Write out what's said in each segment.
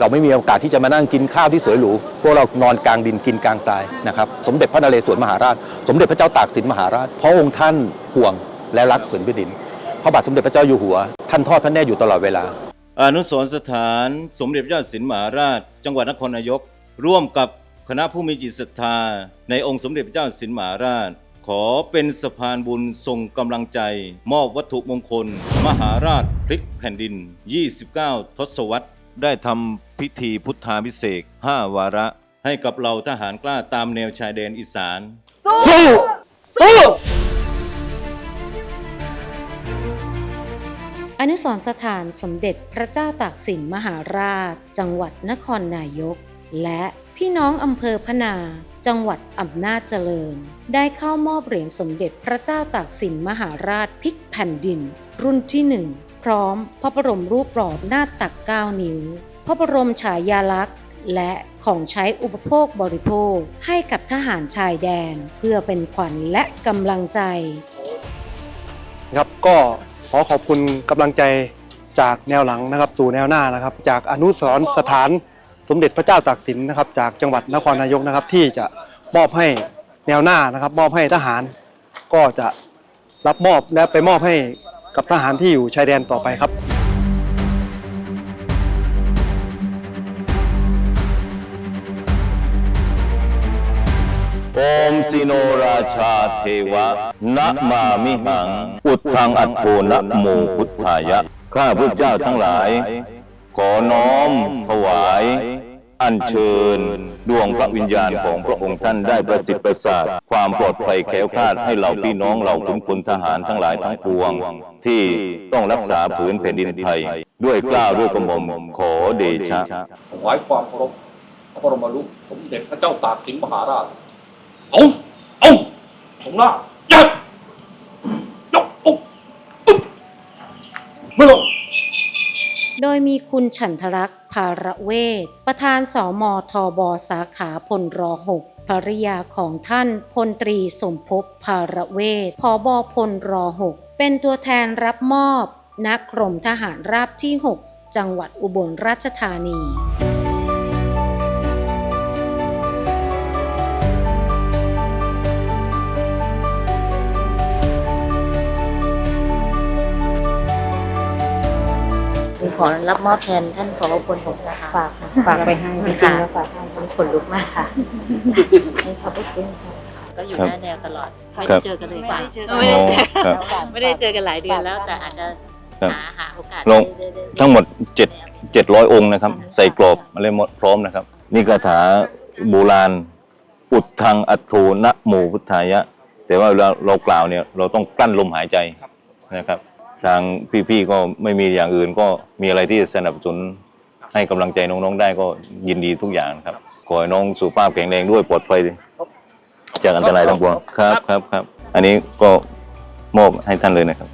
เราไม่มีโอกาสที่จะมานั่งกินข้าวที่สวยหรูพวกเรานอนกลางดินกินกลางทรายนะครับสมเด็จพระนเรศวรมหาราช สมเด็จพระเจ้าตากสินมหาราชเพราะองค์ท่านห่วงและรักผืนแผ่นดิน พระบาทสมเด็จพระเจ้าอยู่หัว ท่านทอดพระเนตรอยู่ตลอดเวลา อนุสรณ์สถานสมเด็จพระเจ้าสินมหาราช จังหวัดนครนายก ร่วมกับคณะผู้มีจิตศรัทธา ในองค์สมเด็จพระเจ้าสินมหาราช ขอเป็นสะพานบุญส่งกำลังใจ มอบวัตถุมงคล มหาราชพลิกแผ่นดิน 29 ทศวรรษ ได้ทำพิธีพุทธาพิเศษก5วาระ ให้กับเราทหารกล้าตามแนวชายแดนอีสานอนุสรณ์สถานสมเด็จพระเจ้าตากสินมหาราช จังหวัดนครนายก และพี่น้องอำเภอพนา จังหวัดอำนาจเจริญ ได้เข้ามอบเหรียญสมเด็จพระเจ้าตากสินมหาราชพลิกแผ่นดิน รุ่นที่หนึ่งพ ร้อมพระบรมรูปหล่อหน้าตัก 9 นิ้ว พระบรมฉายาลักษณ์ และของใช้อุปโภคบริโภคให้กับทหารชายแดน เพื่อเป็นขวัญและกำลังใจ ครับก็ขอขอบคุณกำลังใจจากแนวหลังนะครับ สู่แนวหน้านะครับ จากอนุสรณ์สถานสมเด็จพระเจ้าตากสินนะครับ จากจังหวัดนครนายกนะครับ ที่จะมอบให้แนวหน้านะครับ มอบให้ทหาร ก็จะรับมอบและไปมอบให้ กับทหารที่อยู่ชายแดนต่อไปครับโอมสิโนราชาเทวะนะมามิหัง อุดทังอัตโทนะโมพุทธายะ ข้าพุทธเจ้าทั้งหลาย ขอน้อมถวาย อัญเชิญ ดวงพระวิญญาณของพระองค์ท่านได้ประสิทธิ์ประสาทความปลอดภัยแขล้วคาดให้เหล่าพี่น้องเหล่าขุนพลทหารทั้งหลายทั้งปวง ที่ต้องรักษาผืนแผ่นดินไทย ด้วยเกล้าด้วยกระหม่อมขอเดชะถวายความเคารพพระบรมรูปสมเด็จพระเจ้าตากสินมหาราชเอาเอาของหน้ายัด ยมีคุณฉันทรักษ์ภาระเวทประธานสอมอทบสาขาพลรหกภริยาของท่านพลตรีสมภพภาระเวทพบพลรหกเป็นตัวแทนรับมอบนักกรมทหารราบที่ 6 จังหวัดอุบลราชธานี คือขอรับมอบแทนท่านผอพลผมนะคะฝากฝากไปให้จริงๆแล้วฝากให้ขนลุกมากค่ะให้ขอบพระคุณค่ะก็อยู่ครับหน้าแนวตลอดไม่ครัได้บเจอกันเลยไม่ได้เจอกันไม่ได้เจอครับไม่ได้เจอกันหลายเดือนแล้วแต่อาจจะครับหาหาโอกาสลงได้ได้ได้ทั้งหมดเจ็ดเจ็ดร้อยองค์นะครับ ใส่กรอบอะไรหมดพร้อมนะครับ นี่คาถาโบราณอุดทางอัตโทนะโมพุทธายะ แต่ว่าเวลาเรากล่าวเนี่ยเราต้องกลั้นลมหายใจนะครับ ทางพี่ๆก็ไม่มีอย่างอื่นก็มีอะไรที่สนับสนุนให้กำลังใจน้องๆได้ก็ยินดีทุกอย่างนะครับขอให้น้องสุขภาพแข็งแรงด้วยปลอดภัยจากอันตรายทั้งปวงครับครับครับ อันนี้ก็มอบให้ท่านเลยนะครับ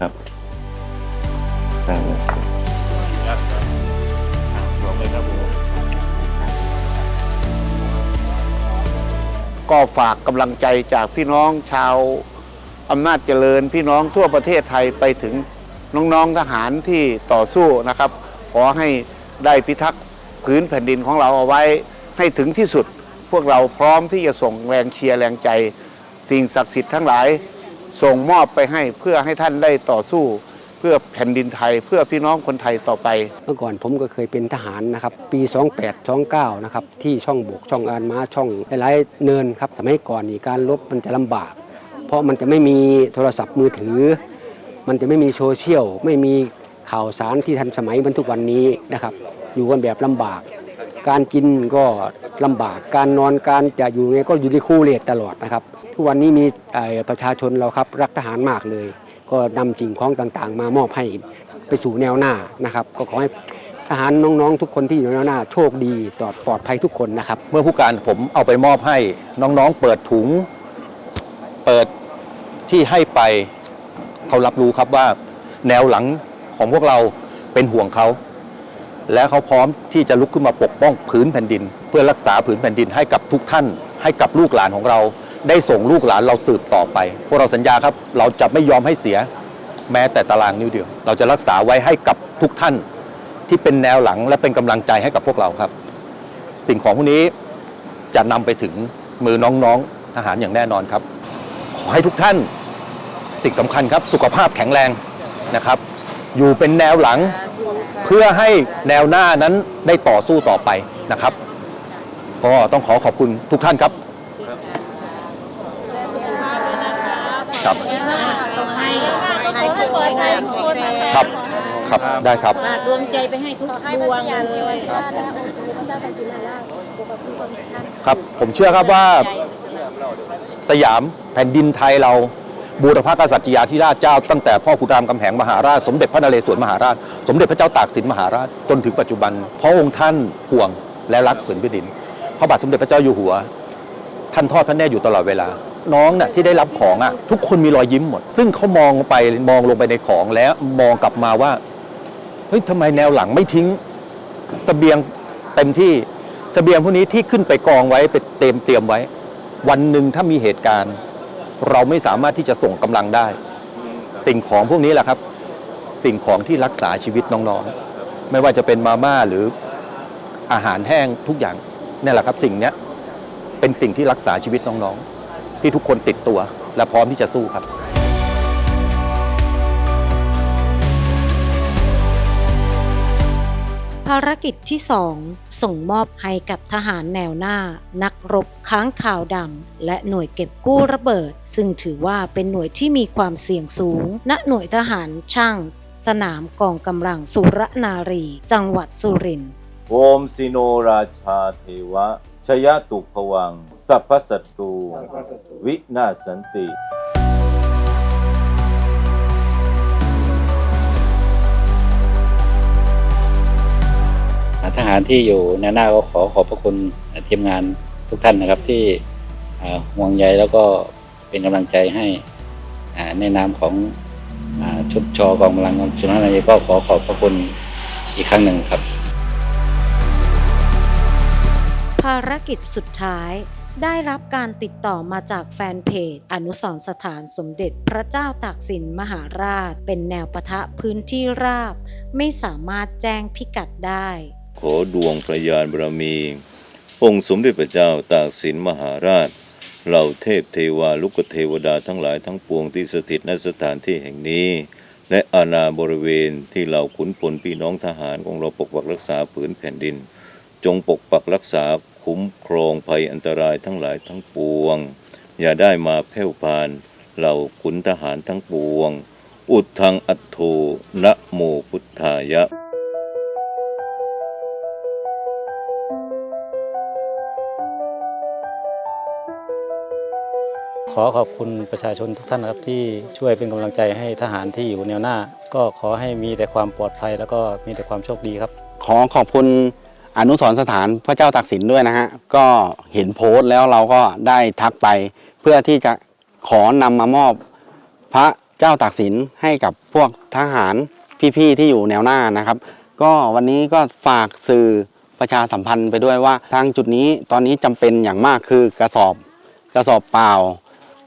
ครับท่านเลยก็ฝากกำลังใจจากพี่น้องชาว อำนาจเจริญพี่น้องทั่วประเทศไทยไปถึงน้องๆทหารที่ต่อสู้นะครับ ขอให้ได้พิทักษ์พื้นแผ่นดินของเราเอาไว้ให้ถึงที่สุด พวกเราพร้อมที่จะส่งแรงเชียร์แรงใจ สิ่งศักดิ์สิทธิ์ทั้งหลาย ส่งมอบไปให้เพื่อให้ท่านได้ต่อสู้ เพื่อแผ่นดินไทย เพื่อพี่น้องคนไทยต่อไป เมื่อก่อนผมก็เคยเป็นทหารนะครับ ปี 28 29 นะครับ ที่ช่องบกช่องอานม้าช่องหลายๆเนินครับสมัยก่อนนี่การลบมันจะลำบาก เพราะมันจะไม่มีโทรศัพท์มือถือ มันจะไม่มีโซเชียลไม่มีข่าวสารที่ทันสมัยเหมือนทุกวันนี้นะครับ อยู่กันแบบลำบาก การกินก็ลำบากการนอนการจะอยู่ไงก็อยู่ในคู่เลทตลอดนะครับ ทุกวันนี้มีประชาชนเราครับรักทหารมากเลย ก็นำสิ่งของต่างๆ มามอบให้ไปสู่แนวหน้านะครับ ก็ขอให้ทหารน้องๆ ทุกคนที่อยู่แนวหน้า โชคดีตลอดปลอดภัยทุกคนนะครับ เมื่อผู้การผมเอาไปมอบให้น้องๆ เปิดถุง ที่ให้ไปเขารับรู้ครับว่าแนวหลังของพวกเราเป็นห่วงเขา และเขาพร้อมที่จะลุกขึ้นมาปกป้องผืนแผ่นดิน เพื่อรักษาผืนแผ่นดินให้กับทุกท่าน ให้กับลูกหลานของเรา ได้ส่งลูกหลานเราสืบต่อไป พวกเราสัญญาครับเราจะไม่ยอมให้เสียแม้แต่ตารางนิ้วเดียว เราจะรักษาไว้ให้กับทุกท่าน ที่เป็นแนวหลังและเป็นกำลังใจให้กับพวกเราครับ สิ่งของพวกนี้จะนำไปถึงมือน้องๆทหารอย่างแน่นอนครับ ขอให้ทุกท่าน สิ่งสำคัญครับ สุขภาพแข็งแรงนะครับ อยู่เป็นแนวหลังเพื่อให้แนวหน้านั้นได้ต่อสู้ต่อไปนะครับ ก็ต้องขอขอบคุณทุกท่านครับ ครับต้องให้ให้คนแข็งแรงแข็งแรงครับครับได้ครับ ฝากดวงใจไปให้ทุกดวงเลยครับผมเชื่อครับว่าสยามแผ่นดินไทยเรา บูรพกษัตริยาธิราชเจ้าตั้งแต่พ่อขุนรามคำแหงมหาราช สมเด็จพระนเรศวรมหาราช สมเด็จพระเจ้าตากสินมหาราชจนถึงปัจจุบันเพราะองค์ท่านห่วงและรักผืนแผ่นดิน พระบาทสมเด็จพระเจ้าอยู่หัว ท่านทอดพระเนตรอยู่ตลอดเวลา น้องน่ะที่ได้รับของอะทุกคนมีรอยยิ้มหมด ซึ่งเขามองไปมองลงไปในของแล้วมองกลับมาว่าเฮ้ยทำไมแนวหลังไม่ทิ้งเสบียงเต็มที่เสบียงพวกนี้ที่ขึ้นไปกองไว้ไปเตรียมเตรียมไว้ วันหนึ่งถ้ามีเหตุการณ์ เราไม่สามารถที่จะส่งกำลังได้ สิ่งของพวกนี้แหละครับ สิ่งของที่รักษาชีวิตน้องๆ ไม่ว่าจะเป็นมาม่าหรืออาหารแห้งทุกอย่างนี่แหละครับ สิ่งนี้เป็นสิ่งที่รักษาชีวิตน้องๆ ที่ทุกคนติดตัวและพร้อมที่จะสู้ครับ ภารกิจที่ 2 ส่งมอบให้กับทหารแนวหน้า นักรบค้างข่าวดำและหน่วยเก็บกู้ระเบิด ซึ่งถือว่าเป็นหน่วยที่มีความเสี่ยงสูง ณหน่วยทหารช่าง สนามกองกำลังสุรนารี จังหวัดสุรินทร์โอมสิโนราชาเทวะ ชยตุภวัง สัพพสัตตู วินาศสันติ ทหารที่อยู่แนหน้าก็ขอขอบพระคุณทีมงานทุกท่านนะครับที่ห่วงใยแล้วก็เป็นกำลังใจให้อ่าในนามของอชุดชอกองกำลังสุนัขนายก็ขอขอบพระคุณอีกครั้งหนึ่งครับ ภารกิจสุดท้ายได้รับการติดต่อมาจากแฟนเพจ อนุสรสถานสมเด็จพระเจ้าตากสินมหาราช เป็นแนวปะทะพื้นที่ราบ ไม่สามารถแจ้งพิกัดได้ ขอดวงพระยานบารมี องค์สมเด็จพระเจ้าตากสินมหาราช เหล่าเทพเทวาลุกเทวดาทั้งหลายทั้งปวงที่สถิตณสถานที่แห่งนี้ และอาณาบริเวณที่เหล่าขุนพลพี่น้องทหารของเราปกปักรักษาผืนแผ่นดิน จงปกปักรักษาคุ้มครองภัยอันตรายทั้งหลายทั้งปวง อย่าได้มาแผ่วพานเหล่าขุนทหารทั้งปวง อุดทังอัตโธนะโมพุทธายะ ขอขอบคุณประชาชนทุกท่านนะครับที่ช่วยเป็นกำลังใจให้ทหารที่อยู่แนวหน้า ก็ขอให้มีแต่ความปลอดภัยแล้วก็มีแต่ความโชคดีครับ ขอขอบคุณอนุสรสถานพระเจ้าตากสินด้วยนะฮะก็เห็นโพสต์แล้วเราก็ได้ทักไป เพื่อที่จะขอนำมามอบพระเจ้าตากสินให้กับพวกทหารพี่ๆที่อยู่แนวหน้านะครับ ก็วันนี้ก็ฝากสื่อประชาสัมพันธ์ไปด้วยว่า ทางจุดนี้ตอนนี้จำเป็นอย่างมากคือกระสอบ กระสอบเปล่า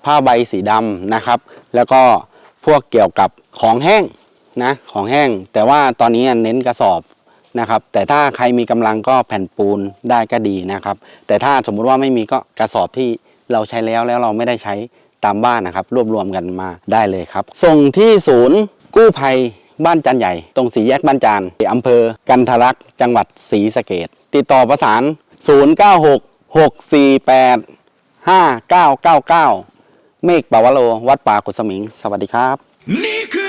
ผ้าใบสีดำนะครับ แล้วก็พวกเกี่ยวกับของแห้งนะของแห้ง แต่ว่าตอนนี้เน้นกระสอบนะครับ แต่ถ้าใครมีกำลังก็แผ่นปูนได้ก็ดีนะครับ แต่ถ้าสมมุติว่าไม่มีก็กระสอบที่เราใช้แล้วแล้วเราไม่ได้ใช้ตามบ้านนะครับ รวบรวมกันมาได้เลยครับ ส่งที่ศูนย์กู้ภัยบ้านจันใหญ่ ตรงสีแยกบ้านจานอำเภอกันทะลักจังหวัดศรีสะเกดติดต่อประสาน 096 648 5999 เมฆปาวโล วัดป่ากุสมิง สวัสดีครับนี่